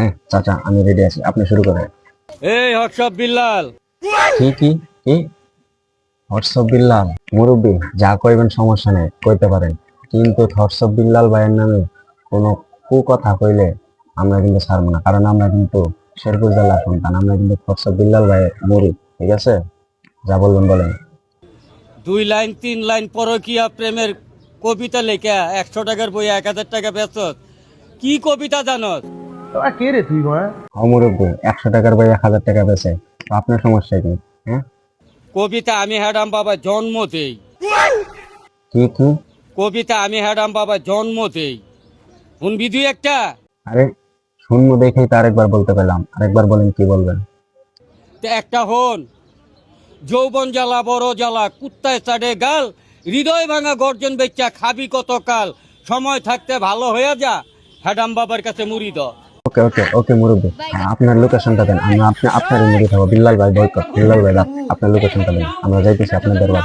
হ্যাঁ চাচা আমি রেডি আছি। আপনি শুরু করেন। এই হোয়াটসঅ্যাপ বিল্লাল। কি কি কি? হোয়াটসঅ্যাপ বিল্লাল মুরব্বী যা কইবেন সমস্যা নেই কইতে পারেন। কিন্তু হোয়াটসঅ্যাপ বিল্লাল ভাইয়ের নামে কোনো কু কথা কইলে আমরা কিন্তু ছাড়বো না। কারণ আমরা কিন্তু শেরপুর জেলার সন্তান আমরা কিন্তু হোয়াটসঅ্যাপ বিল্লাল ভাইয়ের মুড়ি ঠিক আছে? যা বলবেন বলেন। দুই লাইন তিন লাইন পরকিয়া প্রেমের কবিতা লেখা একশো টাকার বই এক হাজার টাকা বেচত। কি কবিতা জানত? তোরা কে রে তুই মা ও মুরব্বী একশো টাকার এক হাজার টাকা বেছে আপনার সমস্যা কি? হ্যাঁ? কবিতা আমি হ্যাডাম বাবা জন্ম দেই। কি কি? কবিতা আমি হ্যাডাম বাবা জন্ম দেই। শুনবি দুই একটা? আরে শূন্য দেখেই তো আরেকবার বলতে পেলাম। আরেকবার বলেন কি বলবেন? তে একটা হন যৌবন জ্বালা বড় জ্বালা কুত্তায় চাড়ে গাল হৃদয় ভাঙা গর্জন বেচা খাবি কত কাল? সময় থাকতে ভালো হয়ে যা হ্যাডাম বাবার কাছে মুড়ি দ। ওকে ওকে ওকে মুরব্বী। হ্যাঁ, আপনার লোকেশনটা দেন। আমরা আপনি আপনার মুরব্বী থাকব। বিল্লাল ভাই বয়কট বিল্লাল ভাই আপনার লোকেশনটা দেন। আমরা যাইতেছি আপনার দরবার